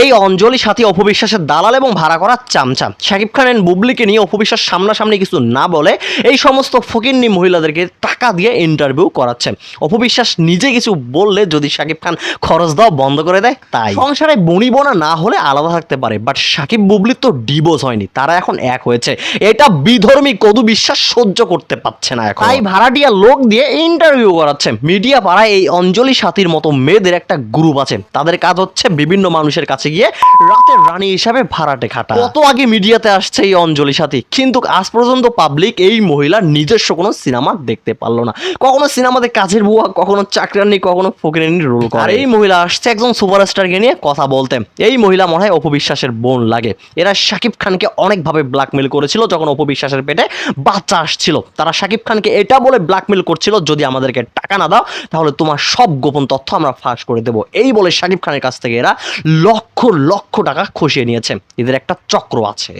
এই অঞ্জলি সাথী অপবিশ্বাসের দালাল এবং ভাড়া করা চামচা। শাকিব খান এন্ড বুবলিকে নিয়ে অপবিশ্বাস সামনাসামনি কিছু না বলে এই সমস্ত ফকিন্নি মহিলাদেরকে টাকা দিয়ে ইন্টারভিউ করাচ্ছে। অপবিশ্বাস নিজে কিছু বললে যদি শাকিব খান খরচ দেওয়া বন্ধ করে দেয়, তাই। সংসারে বনি বোনা না হলে আলাদা থাকতে পারে বাট শাকিব বুবলির তো ডিভোর্স হয়নি, তারা এখন এক হয়েছে। এটা বিধর্মী কদু বিশ্বাস সহ্য করতে পারছে না এখন। তাই ভাড়াটিয়া লোক দিয়ে ইন্টারভিউ করাচ্ছে। মিডিয়া পাড়ায় এই অঞ্জলি সাথীর মতো মেয়েদের একটা গ্রুপ আছে। তাদের কাজ হচ্ছে বিভিন্ন মানুষের কাছে গিয়ে রাতের রানী হিসাবে ভাড়াটে খাটা। কত আগে মিডিয়াতে আসছে এই অঞ্জলি সাথী? কিন্তু আজ পর্যন্ত পাবলিক এই মহিলার নিজস্ব কোনো সিনেমা দেখতে পারল না। কখনো সিনেমাতে কাজের বুয়া কখনো চাকরানি কখনো ফকিরানি রোল করে। আর এই মহিলা আসছে একজন সুপারস্টারকে নিয়ে কথা বলতে। এই মহিলা মনে হয় অপবিশ্বাসের বোন লাগে। এরা শাকিব খানকে অনেকভাবে ব্ল্যাকমেল করেছিল যখন অপবিশ্বাসের পেটে বাচ্চা আসছিল। তারা শাকিব খানকে এটা বলে ব্ল্যাকমেল করছিল যদি আমাদেরকে টাকা না দাও তাহলে তোমার সব গোপন তথ্য আমরা ফাঁস করে দেবো। এই বলে শাকিব খানের কাছ থেকে এরা লক্ষ লক্ষ টাকা খসিয়ে নিয়েছে। এদের একটা চক্র আছে।